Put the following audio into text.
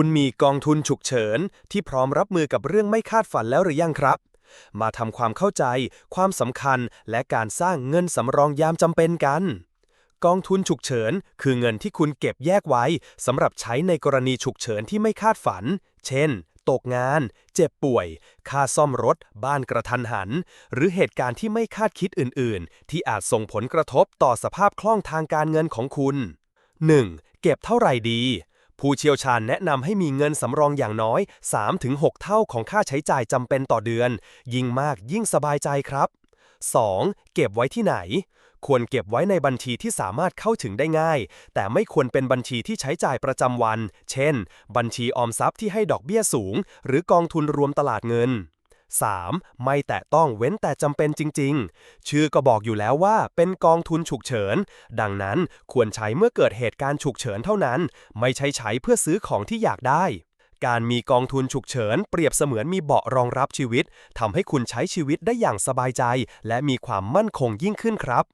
คุณมีกองทุนฉุกเฉิน ที่พร้อมรับมือกับเรื่องไม่คาดฝันแล้วหรือยังครับ มาทำความเข้าใจ ความสำคัญและการสร้างเงินสำรองยามจำเป็นกัน กองทุนฉุกเฉิน คือเงินที่คุณเก็บแยกไว้สำหรับใช้ในกรณีฉุกเฉินที่ไม่คาดฝัน เช่น ตกงาน เจ็บป่วย ค่าซ่อมรถ บ้านกระทันหัน หรือเหตุการณ์ที่ไม่คาดคิดอื่น ๆ ที่อาจส่งผลกระทบต่อสภาพคล่องทางการเงินของคุณ 1. เก็บเท่าไหร่ดี ผู้เชี่ยวชาญแนะนำให้มีเงินสำรองอย่างน้อย 3-6 เท่าของค่าใช้จ่ายจำเป็นต่อเดือน ยิ่งมากยิ่งสบายใจครับ 2. เก็บไว้ที่ไหน ควรเก็บไว้ในบัญชีที่สามารถเข้าถึงได้ง่าย แต่ไม่ควรเป็นบัญชีที่ใช้จ่ายประจำวัน เช่น บัญชีออมทรัพย์ที่ให้ดอกเบี้ยสูง หรือกองทุนรวมตลาดเงิน 3. ไม่แตะต้องเว้นแต่จำเป็นจริง ๆ ชื่อก็บอกอยู่แล้วว่าเป็นกองทุนฉุกเฉิน ดังนั้นควรใช้เมื่อเกิดเหตุการณ์ฉุกเฉินเท่านั้น ไม่ใช่ใช้เพื่อซื้อของที่อยากได้ การมีกองทุนฉุกเฉิน เปรียบเสมือนมีเบาะรองรับชีวิตทำให้คุณใช้ชีวิตได้อย่างสบายใจ และมีความมั่นคงยิ่งขึ้นครับ